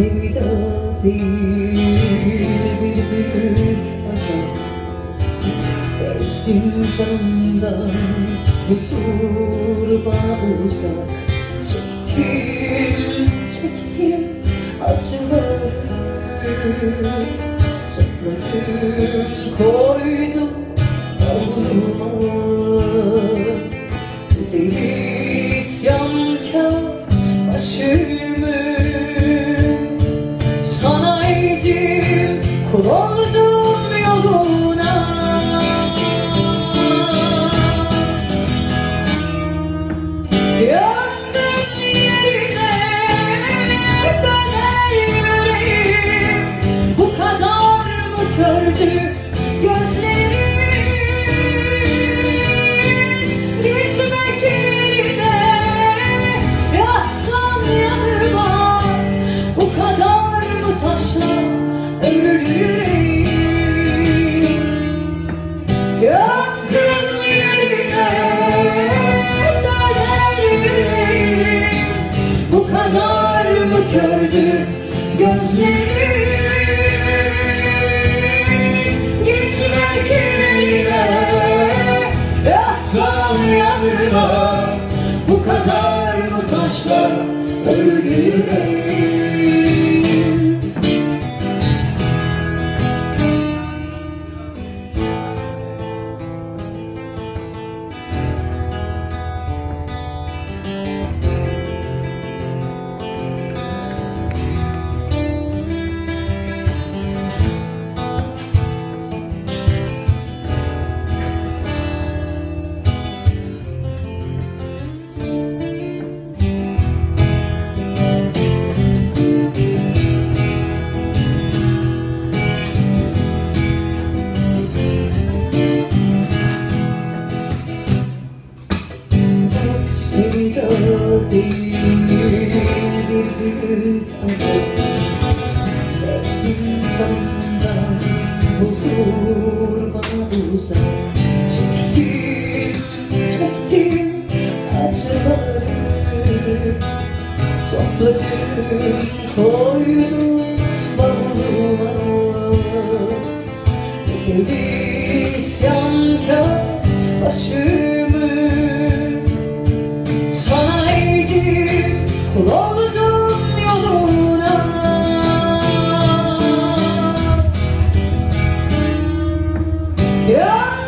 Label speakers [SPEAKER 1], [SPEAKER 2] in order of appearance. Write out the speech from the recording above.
[SPEAKER 1] sevda değil huzur bana uzak Çektim, çektim acıları Topladım, koydum oldum yoluna. Yandım Bu kadar mı taşla ölür değil bir büyük azap Ezdim canımdan huzur bana uzak Çektim, çektim acıları Topladım, Yeah!